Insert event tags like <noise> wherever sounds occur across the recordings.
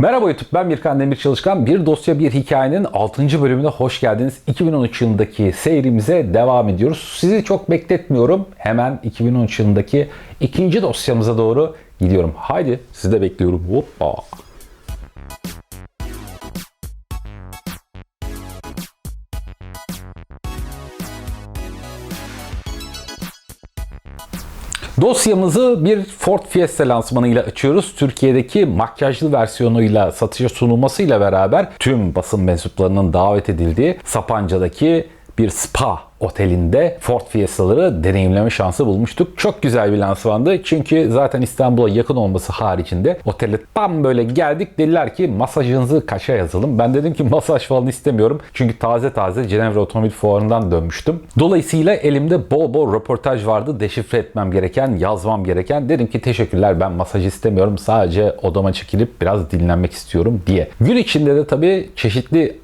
Merhaba YouTube ben Mirkan Demir Çalışkan. Bir dosya bir hikayenin 6. bölümüne hoş geldiniz. 2013 yılındaki seyrimize devam ediyoruz. Sizi çok bekletmiyorum. Hemen 2013 yılındaki ikinci dosyamıza doğru gidiyorum. Haydi sizi de bekliyorum. Hoppa. Dosyamızı bir Ford Fiesta lansmanıyla açıyoruz. Türkiye'deki makyajlı versiyonuyla satışa sunulmasıyla beraber tüm basın mensuplarının davet edildiği Sapanca'daki bir spa otelinde Ford Fiesta'ları deneyimleme şansı bulmuştuk. Çok güzel bir lansmandı. Çünkü zaten İstanbul'a yakın olması haricinde otele tam böyle geldik. Dediler ki masajınızı kaça yazalım. Ben dedim ki masaj falan istemiyorum. Çünkü taze taze Cenevre Otomobil Fuarı'ndan dönmüştüm. Dolayısıyla elimde bol bol röportaj vardı. Deşifre etmem gereken, yazmam gereken. Dedim ki teşekkürler ben masaj istemiyorum. Sadece odama çekilip biraz dinlenmek istiyorum diye. Gün içinde de tabii çeşitli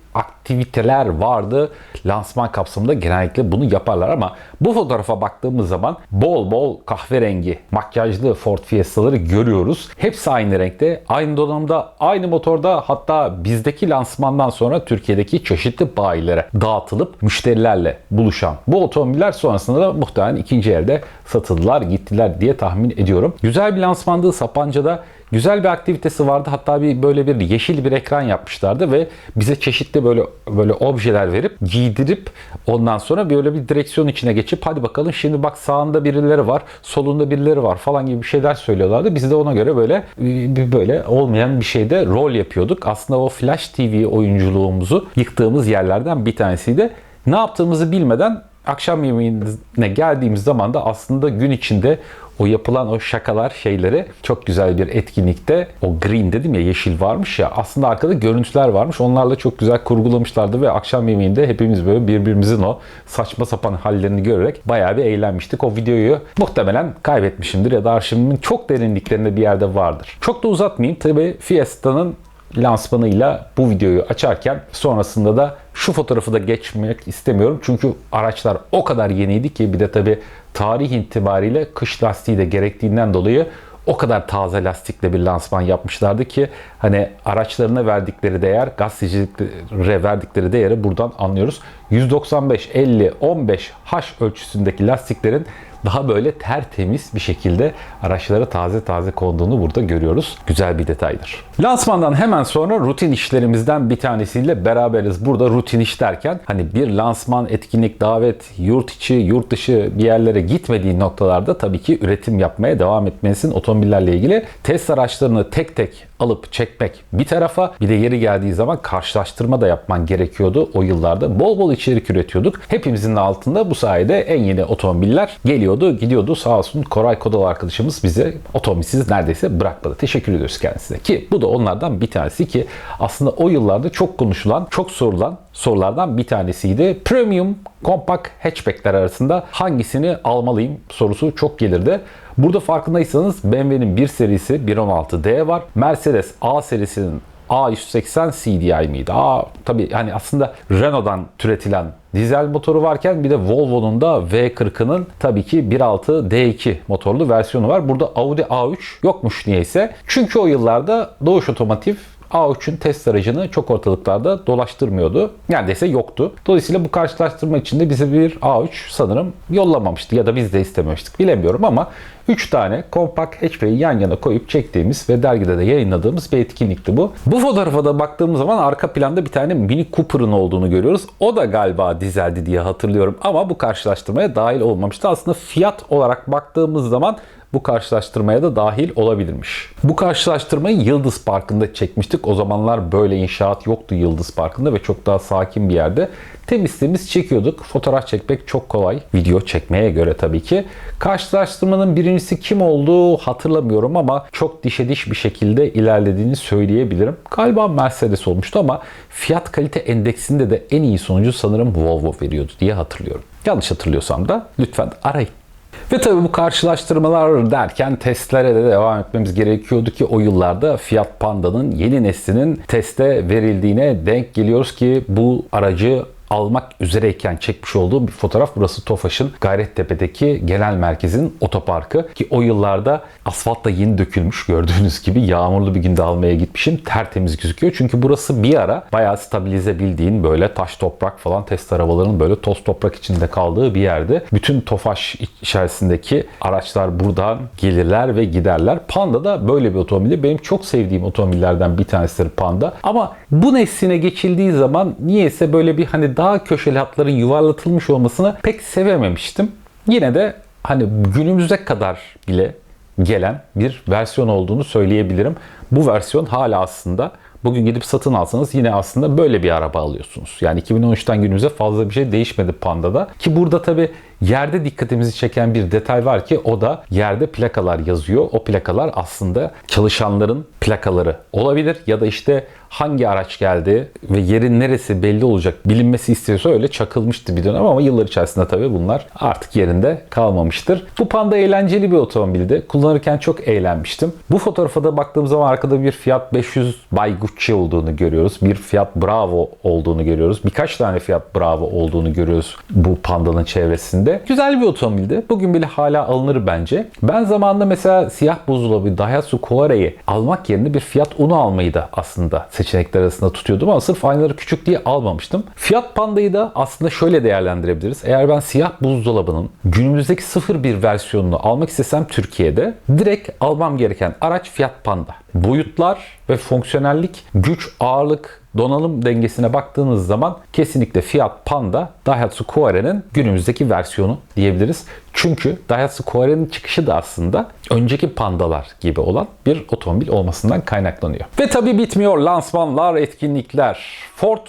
aktiviteler vardı. Lansman kapsamında genellikle bunu yaparlar ama bu fotoğrafa baktığımız zaman bol bol kahverengi makyajlı Ford Fiesta'ları görüyoruz. Hepsi aynı renkte, aynı donanımda, aynı motorda hatta bizdeki lansmandan sonra Türkiye'deki çeşitli bayilere dağıtılıp müşterilerle buluşan bu otomobiller sonrasında da muhtemelen ikinci elde satıldılar, gittiler diye tahmin ediyorum. Güzel bir lansmandı Sapanca'da. Güzel bir aktivitesi vardı. Hatta bir böyle bir yeşil bir ekran yapmışlardı ve bize çeşitli böyle böyle objeler verip giydirip ondan sonra böyle bir direksiyon içine geçip hadi bakalım şimdi bak sağında birileri var, solunda birileri var falan gibi bir şeyler söylüyorlardı. Biz de ona göre böyle bir böyle olmayan bir şeyde rol yapıyorduk. Aslında o Flash TV oyunculuğumuzu yıktığımız yerlerden bir tanesiydi. Ne yaptığımızı bilmeden akşam yemeğine geldiğimiz zaman da aslında gün içinde o yapılan o şakalar şeyleri çok güzel bir etkinlikte o green dedim ya yeşil varmış ya aslında arkada görüntüler varmış onlarla çok güzel kurgulamışlardı ve akşam yemeğinde hepimiz böyle birbirimizin o saçma sapan hallerini görerek bayağı bir eğlenmiştik. O videoyu muhtemelen kaybetmişimdir ya da arşivimin çok derinliklerinde bir yerde vardır. Çok da uzatmayayım. Tabii Fiesta'nın lansmanıyla bu videoyu açarken sonrasında da şu fotoğrafı da geçmek istemiyorum. Çünkü araçlar o kadar yeniydi ki bir de tabi tarih itibariyle kış lastiği de gerektiğinden dolayı o kadar taze lastikle bir lansman yapmışlardı ki hani araçlarına verdikleri değer, gazetecilere verdikleri değeri buradan anlıyoruz. 195, 50, 15 H ölçüsündeki lastiklerin daha böyle tertemiz bir şekilde araçlara taze taze konduğunu burada görüyoruz. Güzel bir detaydır. Lansmandan hemen sonra rutin işlerimizden bir tanesiyle beraberiz. Burada rutin iş derken hani bir lansman, etkinlik, davet, yurt içi, yurt dışı bir yerlere gitmediği noktalarda tabii ki üretim yapmaya devam etmelisin otomobillerle ilgili. Test araçlarını tek tek alıp çekmek bir tarafa bir de yeri geldiği zaman karşılaştırma da yapman gerekiyordu o yıllarda. Bol bol içerik üretiyorduk. Hepimizin altında bu sayede en yeni otomobiller geliyordu, gidiyordu. Sağ olsun Koray Kodal arkadaşımız bize otomobilsiz neredeyse bırakmadı. Teşekkür ediyoruz kendisine. Ki bu da onlardan bir tanesi ki aslında o yıllarda çok konuşulan, çok sorulan sorulardan bir tanesiydi. Premium kompakt hatchbackler arasında hangisini almalıyım sorusu çok gelirdi. Burada farkındaysanız BMW'nin bir serisi 116D var. Mercedes A serisinin A180 CDI miydi? A tabii hani aslında Renault'dan türetilen dizel motoru varken bir de Volvo'nun da V40'ının tabii ki 1.6 D2 motorlu versiyonu var. Burada Audi A3 yokmuş niyeyse. Çünkü o yıllarda Doğuş Otomotiv A3'ün test aracını çok ortalıklarda dolaştırmıyordu. Neredeyse yoktu. Dolayısıyla bu karşılaştırma için de bize bir A3 sanırım yollamamıştı ya da biz de istememiştik bilemiyorum ama 3 tane kompakt hatchback'i yan yana koyup çektiğimiz ve dergide de yayınladığımız bir etkinlikti bu. Bu fotoğrafa da baktığımız zaman arka planda bir tane Mini Cooper'ın olduğunu görüyoruz. O da galiba dizeldi diye hatırlıyorum ama bu karşılaştırmaya dahil olmamıştı. Aslında fiyat olarak baktığımız zaman bu karşılaştırmaya da dahil olabilirmiş. Bu karşılaştırmayı Yıldız Parkı'nda çekmiştik. O zamanlar böyle inşaat yoktu Yıldız Parkı'nda ve çok daha sakin bir yerde. Temiz temiz çekiyorduk. Fotoğraf çekmek çok kolay. Video çekmeye göre tabii ki. Karşılaştırmanın birincisi kim olduğu hatırlamıyorum ama çok dişe diş bir şekilde ilerlediğini söyleyebilirim. Galiba Mercedes olmuştu ama fiyat kalite endeksinde de en iyi sonucu sanırım Volvo veriyordu diye hatırlıyorum. Yanlış hatırlıyorsam da lütfen arayın. Ve tabii bu karşılaştırmalar derken testlere de devam etmemiz gerekiyordu ki o yıllarda Fiat Panda'nın yeni neslinin teste verildiğine denk geliyoruz ki bu aracı almak üzereyken çekmiş olduğum bir fotoğraf. Burası Tofaş'ın Gayrettepe'deki genel merkezin otoparkı. Ki o yıllarda asfalt da yeni dökülmüş gördüğünüz gibi. Yağmurlu bir günde almaya gitmişim. Tertemiz gözüküyor. Çünkü burası bir ara bayağı stabilize bildiğin böyle taş toprak falan test arabalarının böyle toz toprak içinde kaldığı bir yerde. Bütün Tofaş içerisindeki araçlar buradan gelirler ve giderler. Panda da böyle bir otomobili. Benim çok sevdiğim otomobillerden bir tanesidir Panda. Ama bu nesline geçildiği zaman niyeyse böyle bir hani daha köşeli hatların yuvarlatılmış olmasını pek sevememiştim. Yine de hani günümüze kadar bile gelen bir versiyon olduğunu söyleyebilirim. Bu versiyon hala aslında bugün gidip satın alsanız yine aslında böyle bir araba alıyorsunuz. Yani 2013'ten günümüze fazla bir şey değişmedi Panda'da. Ki burada tabi yerde dikkatimizi çeken bir detay var ki o da yerde plakalar yazıyor. O plakalar aslında çalışanların plakaları olabilir ya da işte hangi araç geldi ve yerin neresi belli olacak bilinmesi istiyorsa öyle çakılmıştı bir dönem ama yıllar içerisinde tabii bunlar artık yerinde kalmamıştır. Bu Panda eğlenceli bir otomobildi. Kullanırken çok eğlenmiştim. Bu fotoğrafa da baktığım zaman arkada bir Fiat 500 Bay Gucci olduğunu görüyoruz. Bir Fiat Bravo olduğunu görüyoruz. Birkaç tane Fiat Bravo olduğunu görüyoruz bu Panda'nın çevresinde. Güzel bir otomobildi. Bugün bile hala alınır bence. Ben zamanında mesela siyah buzdolabı Daihatsu Koara'yı almak yerine bir Fiat Uno almayı da aslında seçenekler arasında tutuyordum ama sırf aynaları küçük diye almamıştım. Fiat Panda'yı da aslında şöyle değerlendirebiliriz. Eğer ben siyah buzdolabının günümüzdeki 01 versiyonunu almak istesem Türkiye'de direkt almam gereken araç Fiat Panda. Boyutlar ve fonksiyonellik, güç, ağırlık, donanım dengesine baktığınız zaman kesinlikle Fiat Panda Daihatsu Koara'nın günümüzdeki versiyonu diyebiliriz. Çünkü Daihatsu Koara'nın çıkışı da aslında önceki Panda'lar gibi olan bir otomobil olmasından kaynaklanıyor. Ve tabi bitmiyor lansmanlar, etkinlikler. Ford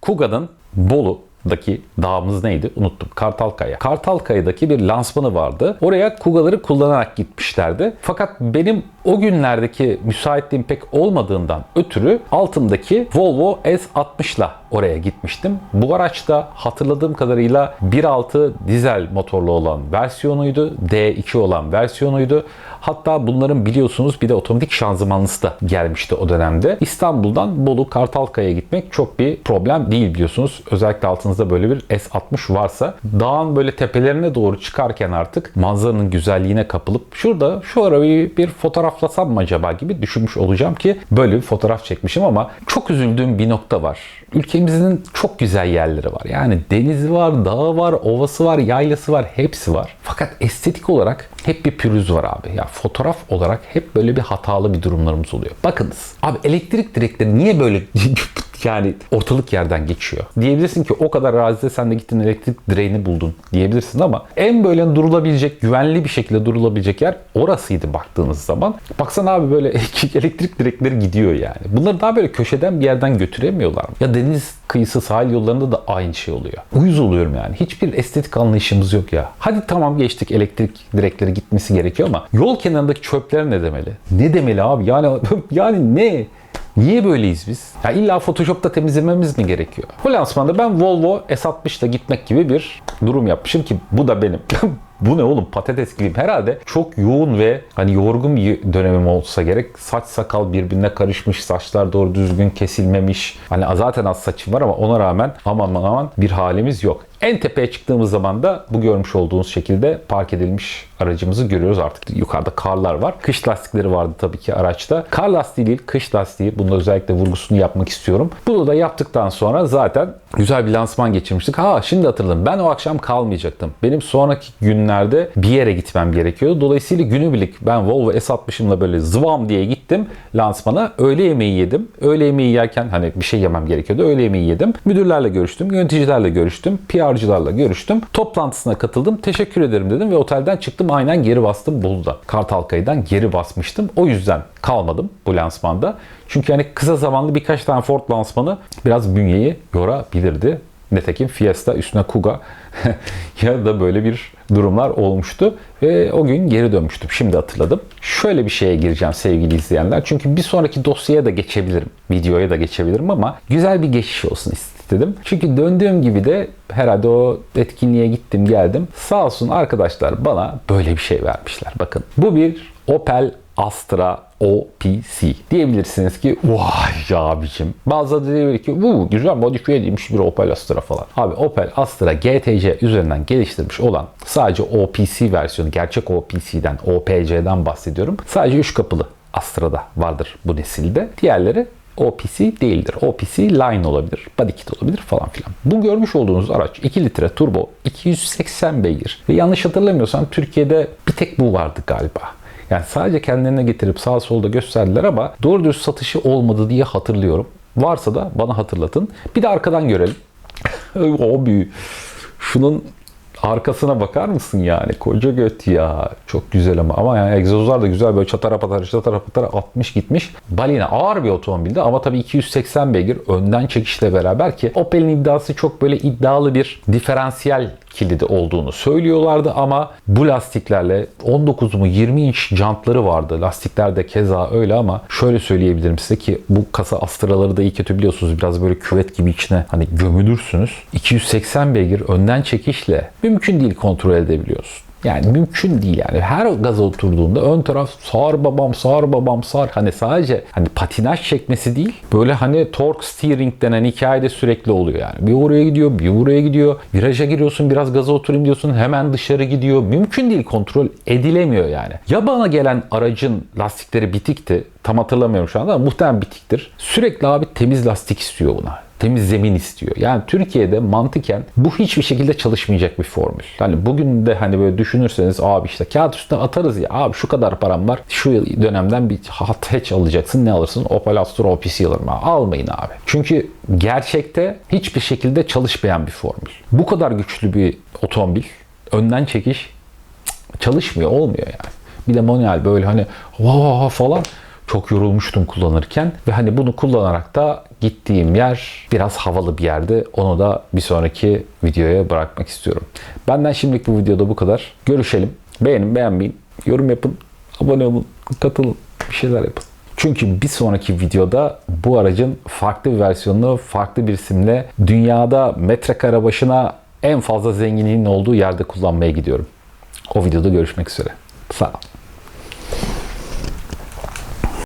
Kuga'nın Bolu daki dağımız neydi? Unuttum. Kartalkaya. Kartalkaya'daki bir lansmanı vardı. Oraya Kuga'ları kullanarak gitmişlerdi. Fakat benim o günlerdeki müsaitliğim pek olmadığından ötürü altımdaki Volvo S60 ile oraya gitmiştim. Bu araçta hatırladığım kadarıyla 1.6 dizel motorlu olan versiyonuydu. D2 olan versiyonuydu. Hatta bunların biliyorsunuz bir de otomatik şanzımanlısı da gelmişti o dönemde. İstanbul'dan Bolu Kartalkaya'ya gitmek çok bir problem değil biliyorsunuz. Özellikle altınızda böyle bir S60 varsa dağın böyle tepelerine doğru çıkarken artık manzaranın güzelliğine kapılıp şurada şu arabayı bir fotoğraflasam mı acaba gibi düşünmüş olacağım ki böyle bir fotoğraf çekmişim ama çok üzüldüğüm bir nokta var. Ülkemizin çok güzel yerleri var. Yani denizi var, dağı var, ovası var, yaylası var, hepsi var. Fakat estetik olarak hep bir pürüz var abi. Ya fotoğraf olarak hep böyle bir hatalı bir durumlarımız oluyor. Bakınız. Abi elektrik direkleri niye böyle <laughs> yani ortalık yerden geçiyor. Diyebilirsin ki o kadar arazide sen de gittin elektrik direğini buldun diyebilirsin ama en böyle durulabilecek, güvenli bir şekilde durulabilecek yer orasıydı baktığınız zaman. Baksana abi böyle <laughs> elektrik direkleri gidiyor yani. Bunları daha böyle köşeden bir yerden götüremiyorlar mı? Ya deniz kıyısı sahil yollarında da aynı şey oluyor. Uyuz oluyorum yani. Hiçbir estetik anlayışımız yok ya. Hadi tamam geçtik elektrik direkleri gitmesi gerekiyor ama yol kenarındaki çöpler ne demeli? Ne demeli abi? Yani <laughs> yani ne? Niye böyleyiz biz? Ya illa Photoshop'ta temizlememiz mi gerekiyor? Bu lansmanda ben Volvo S60'da gitmek gibi bir durum yapmışım ki bu da benim. <laughs> bu ne oğlum patates gibiyim. Herhalde çok yoğun ve hani yorgun bir dönemim olsa gerek. Saç sakal birbirine karışmış, saçlar doğru düzgün kesilmemiş. Hani zaten az saçım var ama ona rağmen aman aman bir halimiz yok. En tepeye çıktığımız zaman da bu görmüş olduğunuz şekilde park edilmiş aracımızı görüyoruz artık. Yukarıda karlar var. Kış lastikleri vardı tabii ki araçta. Kar lastiği değil, kış lastiği. Bunda özellikle vurgusunu yapmak istiyorum. Bunu da yaptıktan sonra zaten güzel bir lansman geçirmiştik. Ha şimdi hatırladım. Ben o akşam kalmayacaktım. Benim sonraki günlerde bir yere gitmem gerekiyordu. Dolayısıyla günübirlik ben Volvo S60'ımla böyle zıvam diye gittim lansmana. Öğle yemeği yedim. Öğle yemeği yerken hani bir şey yemem gerekiyordu. Öğle yemeği yedim. Müdürlerle görüştüm. Yöneticilerle görüştüm. PR'cılarla görüştüm. Toplantısına katıldım. Teşekkür ederim dedim ve otelden çıktım. Aynen geri bastım Bolu'da. Kartalkaya'dan geri basmıştım. O yüzden kalmadım bu lansmanda. Çünkü hani kısa zamanlı birkaç tane Ford lansmanı biraz bünyeyi yorabilirdi. Netekim Fiesta üstüne Kuga <laughs> ya da böyle bir durumlar olmuştu ve o gün geri dönmüştüm. Şimdi hatırladım. Şöyle bir şeye gireceğim sevgili izleyenler. Çünkü bir sonraki dosyaya da geçebilirim. Videoya da geçebilirim ama güzel bir geçiş olsun istedim. Çünkü döndüğüm gibi de herhalde o etkinliğe gittim geldim. Sağ olsun arkadaşlar bana böyle bir şey vermişler. Bakın bu bir Opel Astra OPC. Diyebilirsiniz ki vay abicim. Bazıları diyor ki bu güzel modifiye edilmiş bir Opel Astra falan. Abi Opel Astra GTC üzerinden geliştirmiş olan sadece OPC versiyonu, gerçek OPC'den, OPC'den bahsediyorum. Sadece 3 kapılı Astra'da vardır bu nesilde. Diğerleri OPC değildir. OPC line olabilir, body kit olabilir falan filan. Bu görmüş olduğunuz araç 2 litre turbo, 280 beygir. Ve yanlış hatırlamıyorsam Türkiye'de bir tek bu vardı galiba. Yani sadece kendilerine getirip sağ solda gösterdiler ama doğru dürüst satışı olmadı diye hatırlıyorum. Varsa da bana hatırlatın. Bir de arkadan görelim. <laughs> Abi şunun arkasına bakar mısın yani? Koca göt ya. Çok güzel ama. Ama yani egzozlar da güzel böyle çatara patara çatara patara 60 gitmiş. Balina ağır bir otomobildi ama tabii 280 beygir önden çekişle beraber ki Opel'in iddiası çok böyle iddialı bir diferansiyel kilidi olduğunu söylüyorlardı ama bu lastiklerle 19 mu 20 inç jantları vardı. Lastikler de keza öyle ama şöyle söyleyebilirim size ki bu kasa astraları da iyi kötü biliyorsunuz biraz böyle küvet gibi içine hani gömülürsünüz. 280 beygir önden çekişle mümkün değil kontrol edebiliyorsun. Yani mümkün değil yani. Her gaza oturduğunda ön taraf sağır babam sağır babam sağır. Hani sadece hani patinaj çekmesi değil. Böyle hani torque steering denen hikayede sürekli oluyor yani. Bir oraya gidiyor, bir buraya gidiyor. Viraja giriyorsun, biraz gaza oturayım diyorsun. Hemen dışarı gidiyor. Mümkün değil kontrol edilemiyor yani. Ya bana gelen aracın lastikleri bitikti. Tam hatırlamıyorum şu anda ama muhtemelen bitiktir. Sürekli abi temiz lastik istiyor buna temiz zemin istiyor. Yani Türkiye'de mantıken bu hiçbir şekilde çalışmayacak bir formül. Hani bugün de hani böyle düşünürseniz abi işte kağıt üstüne atarız ya abi şu kadar param var. Şu dönemden bir hat hatch alacaksın. Ne alırsın? Opel Astra OPC alırım. abi. Almayın abi. Çünkü gerçekte hiçbir şekilde çalışmayan bir formül. Bu kadar güçlü bir otomobil önden çekiş çalışmıyor. Olmuyor yani. Bir de manuel böyle hani vaa falan çok yorulmuştum kullanırken ve hani bunu kullanarak da gittiğim yer biraz havalı bir yerdi. Onu da bir sonraki videoya bırakmak istiyorum. Benden şimdilik bu videoda bu kadar. Görüşelim. Beğenin, beğenmeyin. Yorum yapın. Abone olun. Katılın. Bir şeyler yapın. Çünkü bir sonraki videoda bu aracın farklı bir versiyonunu farklı bir isimle dünyada metrekare başına en fazla zenginliğin olduğu yerde kullanmaya gidiyorum. O videoda görüşmek üzere. Sağ olun.